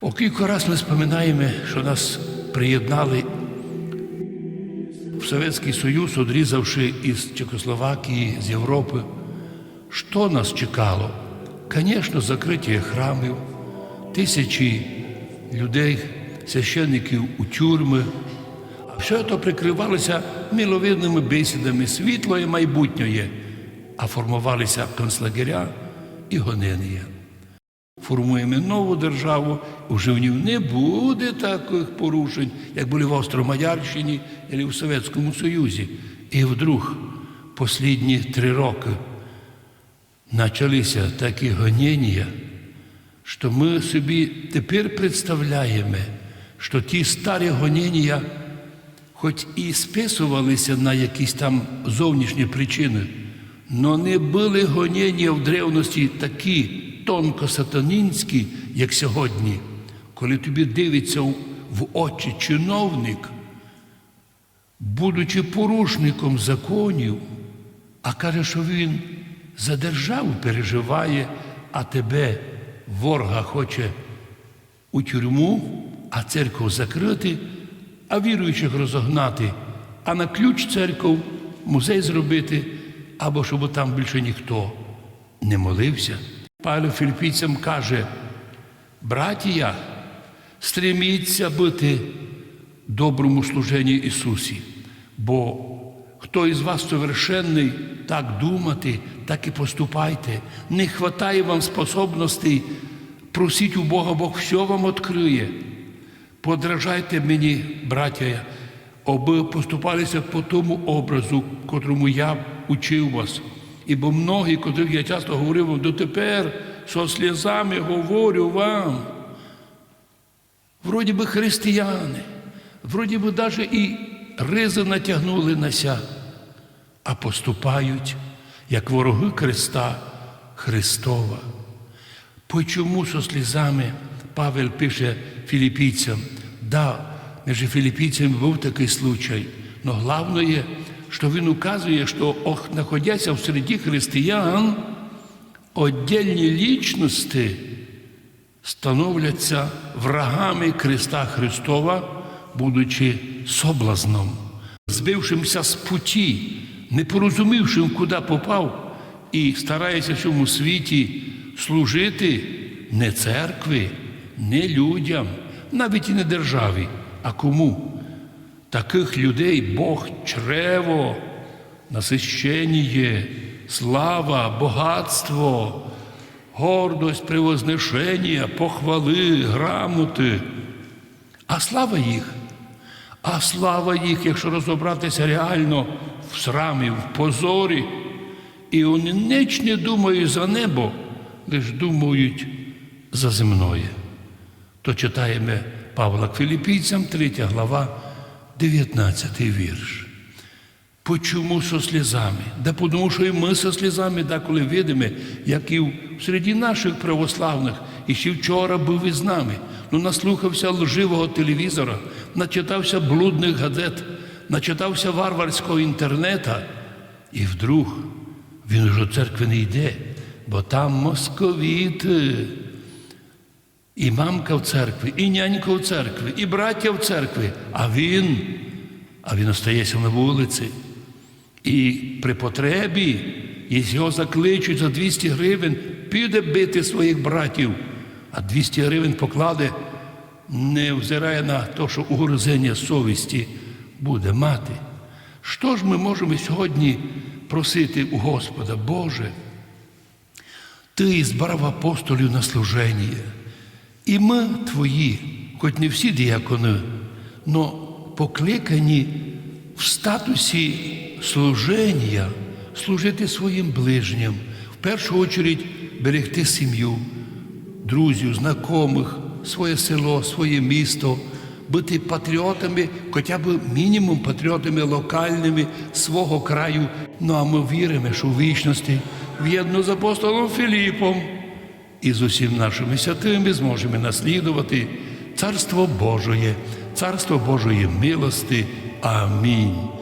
О кілька раз ми споминаємо, що нас приєднали в Совєтський Союз, одрізавши із Чехословакії, з Європи. Що нас чекало? Звісно, закриття храмів, тисячі людей, священників у тюрми. А все це прикривалося миловидними бесідами світло і майбутнє, а формувалися концлагеря і гонення формуємо нову державу, вже в ній не буде таких порушень, як були в Австро-Маярщині або в Совєтському Союзі. І вдруг останні три роки почалися такі гонення, що ми собі тепер представляємо, що ті старі гонення, хоч і списувалися на якісь там зовнішні причини, але не були гонення в древності такі тонко сатанінські, як сьогодні, коли тобі дивиться в очі чиновник, будучи порушником законів, а каже, що він за державу переживає, а тебе ворога хоче у тюрму, а церкву закрити, а віруючих розогнати, а на ключ церков музей зробити, або щоб там більше ніхто не молився. Павло філіппійцям каже, братія, стреміться бути доброму служенні Ісусі, бо хто із вас совершенний, так думати, так і поступайте. Не хватає вам способностей, просіть у Бога, Бог все вам відкриє. Подражайте мені, браття, аби поступалися по тому образу, котрому я учив вас. Ібо многі, котрих я часто говорив дотепер, що сльозами говорю вам. Вроді би християни, вроді би навіть і ризи натягнули на ся, а поступають, як вороги Христа Христова. Почому со слізами Павел пише філіппійцям, да, між філіппійцями був такий случай, але головне, що він указує, що ох, в середі християн, отдельні лічності становляться врагами Христа Христова, будучи соблазном, збившимся з путі, не порозумівшим, куди попав, і старається в цьому світі служити не церкві, не людям, навіть і не державі, а кому? Таких людей Бог чрево, насищення, слава, багатство, гордость, превозношення, похвали, грамоти. А слава їх, а слава їх, якщо розібратися реально в срамі, в позорі, і вони ніч не думають за небо, лише думають за земное. То читаємо Павла Філіппійцям, 3 глава. 19 вірш. Почому со слізами? Да тому що і ми со слізами деколи видимо, як і серед наших православних, і ще вчора був із нами. Ну, наслухався лживого телевізора, начитався блудних газет, начитався варварського інтернета. І вдруг він уже в церкви не йде, бо там московіти. І мамка в церкві, і нянька в церкві, і браття в церкві, а він, а він остається на вулиці. І при потребі, якщо його закличуть за 200 гривень, піде бити своїх братів, а 200 гривень покладе, не взирає на те, що угрозення совісті буде мати. Що ж ми можемо сьогодні просити у Господа, Боже? Ти збрав апостолів на служення. І ми твої, хоч не всі діякони, але покликані в статусі служення служити своїм ближнім, в першу чергу берегти сім'ю, друзів, знайомих, своє село, своє місто, бути патріотами, хоча б мінімум патріотами локальними свого краю. Ну а ми віримо, що в вічності в'єдно з апостолом Філіпом і з усім нашими святими зможемо наслідувати Царство Божоє, Царство Божої милости. Амінь.